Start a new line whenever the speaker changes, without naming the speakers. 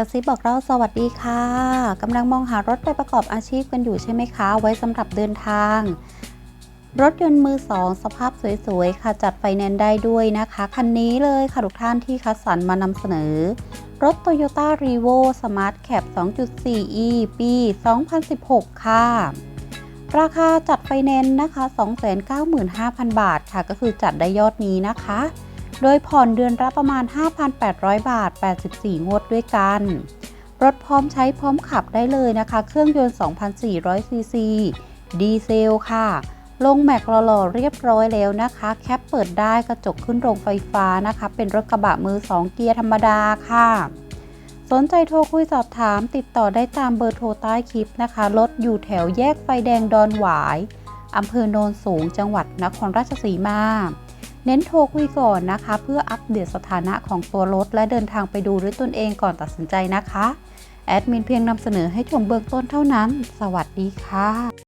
กระซิบบอกเราสวัสดีค่ะกำลังมองหารถไปประกอบอาชีพกันอยู่ใช่ไหมคะ ไว้สำหรับเดินทาง รถยนต์มือสองสภาพสวยๆ ค่ะ จัดไฟแนนซ์ได้ด้วยนะคะ คันนี้เลยค่ะทุกท่านที่คัดสรรมานำเสนอ รถ Toyota r e v o Smart Cap 2.4e ปี 2016 ค่ะราคาจัดไฟแนนซ์นะคะ 295,000 บาทค่ะ ก็คือจัดได้ยอดนี้นะคะ โดยผ่อนเดือนละประมาณ 5,800 บาท 84 งวดด้วยกัน รถพร้อมใช้พร้อมขับได้เลยนะคะ เครื่องยนต์ 2,400 ซีซี ดีเซลค่ะ ลงแม็กหล่อๆเรียบร้อยแล้วนะคะ แคปเปิดได้กระจกขึ้นโรงไฟฟ้านะคะ เป็นรถกระบะมือ 2 เกียร์ธรรมดาค่ะ สนใจโทรคุยสอบถาม ติดต่อได้ตามเบอร์โทรใต้คลิปนะคะ รถอยู่แถวแยกไฟแดงดอนหวายอำเภอโนนสูงจังหวัดนครราชสีมา เน้นโทรคุยก่อนนะคะ เพื่ออัปเดตสถานะของตัวรถ และเดินทางไปดูด้วยตนเองก่อนตัดสินใจนะคะ แอดมินเพียงนำเสนอให้ชมเบื้องต้นเท่านั้น สวัสดีค่ะ